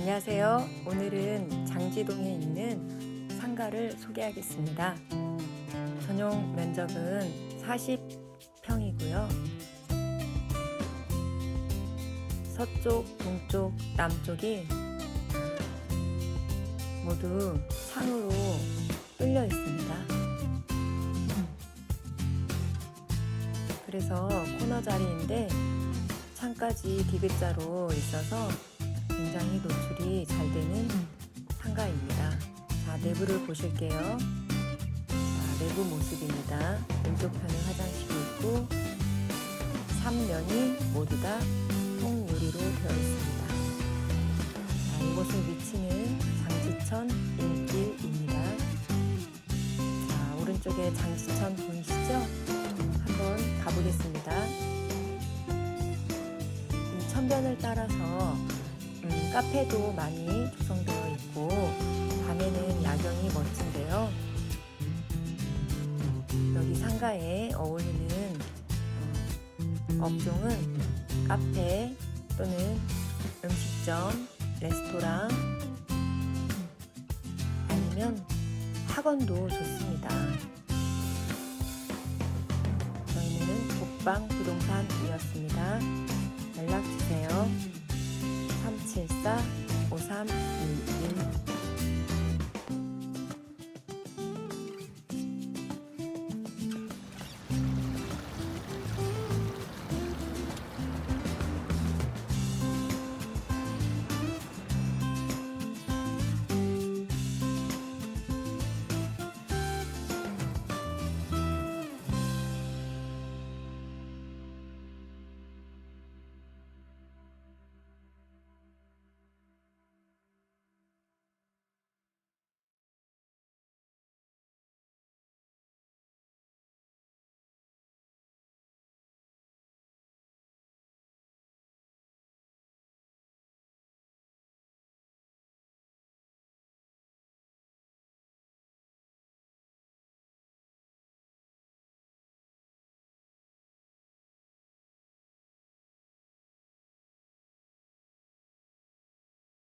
안녕하세요. 오늘은 장지동에 있는 상가를 소개하겠습니다. 전용 면적은 40평이고요. 서쪽, 동쪽, 남쪽이 모두 창으로 뚫려 있습니다. 그래서 코너 자리인데 창까지 디귿자로 있어서 굉장히 노출이 잘 되는 상가입니다. 자, 내부를 보실게요. 자, 내부 모습입니다. 왼쪽 편에 화장실이 있고 3면이 모두 다 통유리로 되어 있습니다. 자, 이곳의 위치는 장지천 일길입니다. 자, 오른쪽에 장지천 보이시죠? 한번 가보겠습니다. 이 천변을 따라서 음, 카페도 많이 조성되어 있고 밤에는 야경이 멋진데요. 여기 상가에 어울리는 어, 업종은 카페 또는 음식점, 레스토랑 아니면 학원도 좋습니다. 저희는 북방 부동산이었습니다. 연락 주세요. 7 4 5 3 2 1